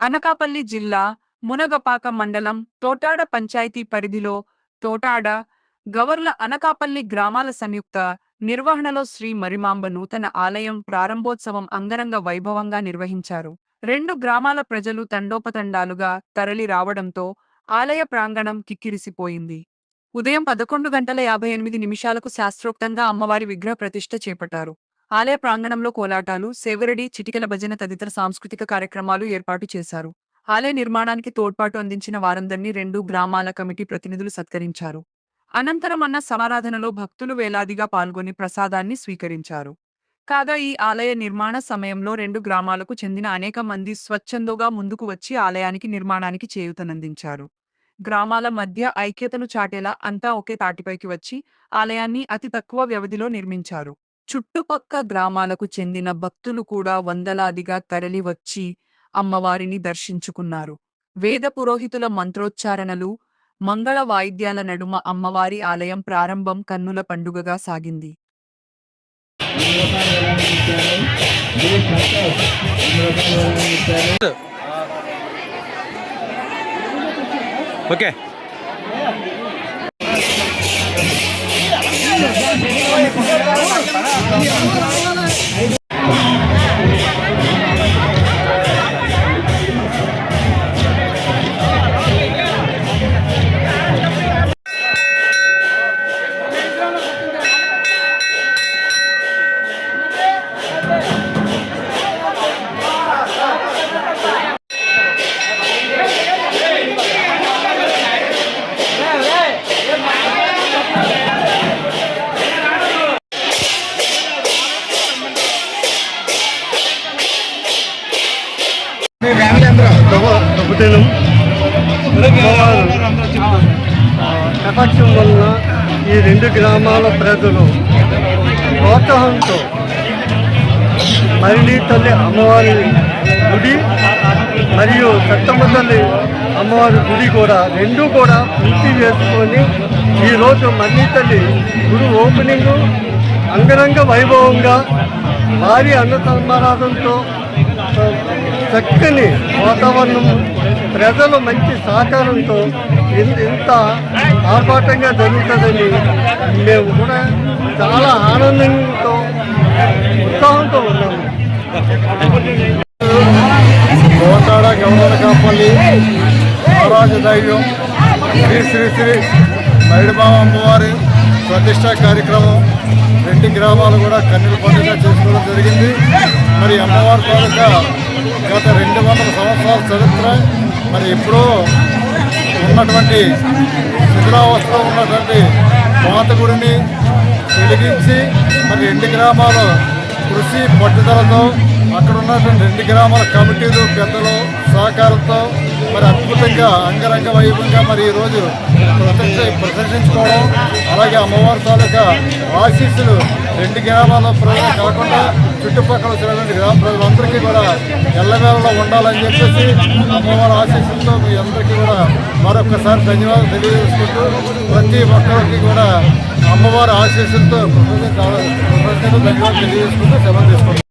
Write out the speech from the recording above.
అనకాపల్లి జిల్లా మునగపాక మండలం తోటాడ పంచాయతీ పరిధిలో తోటాడ గవర్ల అనకాపల్లి గ్రామాల సంయుక్త నిర్వహణలో శ్రీ మరిమాంబ నూతన ఆలయం ప్రారంభోత్సవం అంగరంగ వైభవంగా నిర్వహించారు. రెండు గ్రామాల ప్రజలు తండోపతండాలుగా తరలి రావడంతో ఆలయ ప్రాంగణం కిక్కిరిసిపోయింది. ఉదయం పదకొండు గంటల యాభై ఎనిమిది నిమిషాలకు శాస్త్రోక్తంగా అమ్మవారి విగ్రహ ప్రతిష్ఠ చేపట్టారు. ఆలయ ప్రాంగణంలో కోలాటాలు సేవరడి చిటికల భజన తదితర సాంస్కృతిక కార్యక్రమాలు ఏర్పాటు చేశారు. ఆలయ నిర్మాణానికి తోడ్పాటు అందించిన వారందరినీ రెండు గ్రామాల కమిటీ ప్రతినిధులు సత్కరించారు. అనంతరం అన్న సమారాధనలో భక్తులు వేలాదిగా పాల్గొని ప్రసాదాన్ని స్వీకరించారు. కాగా ఈ ఆలయ నిర్మాణ సమయంలో రెండు గ్రామాలకు చెందిన అనేక మంది స్వచ్ఛందంగా ముందుకు వచ్చి ఆలయానికి నిర్మాణానికి చేయూతనందించారు. గ్రామాల మధ్య ఐక్యతను చాటేలా అంతా ఒకే తాటిపైకి వచ్చి ఆలయాన్ని అతి తక్కువ వ్యవధిలో నిర్మించారు. చుట్టుపక్క గ్రామాలకు చెందిన భక్తులు కూడా వందలాదిగా తరలి వచ్చి అమ్మవారిని దర్శించుకున్నారు. వేద పురోహితుల మంత్రోచ్చారణలు మంగళ వాయిద్యాల నడుమ అమ్మవారి ఆలయం ప్రారంభం కన్నుల పండుగగా సాగింది. ఓకే. 頑張れ! ప్రభుత్వం ప్రపంచం వలన ఈ రెండు గ్రామాల ప్రజలు ప్రోత్సాహంతో మరిని తల్లి అమ్మవారి గుడి మరియు సత్తమ్మ తల్లి అమ్మవారి గుడి కూడా రెండు కూడా పూర్తి చేసుకొని ఈరోజు మరిని తల్లి గుడి ఓపెనింగ్ అంగరంగ వైభవంగా భారీ అన్నతమారాధంతో చక్కని వాతావరణం ప్రజలు మంచి సహకారంతో ఇంత ఇంత ఆర్భాటంగా జరుగుతుందని మేము కూడా చాలా ఆనందంతో ఉత్సాహంతో ఉన్నాము. కోటాడ గౌరవనకాపల్లి మహారాజ ధైర్యం శ్రీ శ్రీ శ్రీ మైడిబావ అమ్మవారి ప్రతిష్టా కార్యక్రమం. రెండు గ్రామాలు కూడా కన్నుల పండుగ చేసుకోవడం జరిగింది. మరి అమ్మవారి తాలూకా గత రెండు వందల సంవత్సరాల చరిత్ర మరి ఎప్పుడో ఉన్నటువంటి శిథిలావస్థలో ఉన్నటువంటి పాత గుడిని వెలిగించి మరి రెండు గ్రామాలు కృషి పట్టుదలతో అక్కడ ఉన్నటువంటి రెండు గ్రామాల కమిటీలు పెద్దలు సహకారంతో మరి అద్భుతంగా అంగరంగ వైభవంగా మరి ఈరోజు ప్రదర్శ ప్రదర్శించుకోవడం అలాగే అమ్మవారి తాలూకా ఆశీస్సులు రెండు గ్రామాల ప్రజలు కాకుండా చుట్టుపక్కల ఉన్నటువంటి గ్రామ ప్రజలందరికీ కూడా ఎల్లవేళలో ఉండాలని చెప్పేసి అమ్మవారి ఆశీస్సులతో మీ అందరికీ కూడా మరొకసారి ధన్యవాదాలు తెలియజేసుకుంటూ ప్రతి ఒక్కరికి కూడా అమ్మవారి ఆశీస్సులతో ధన్యవాదాలు తెలియజేసుకుంటూ సెలవు తీసుకుంటాం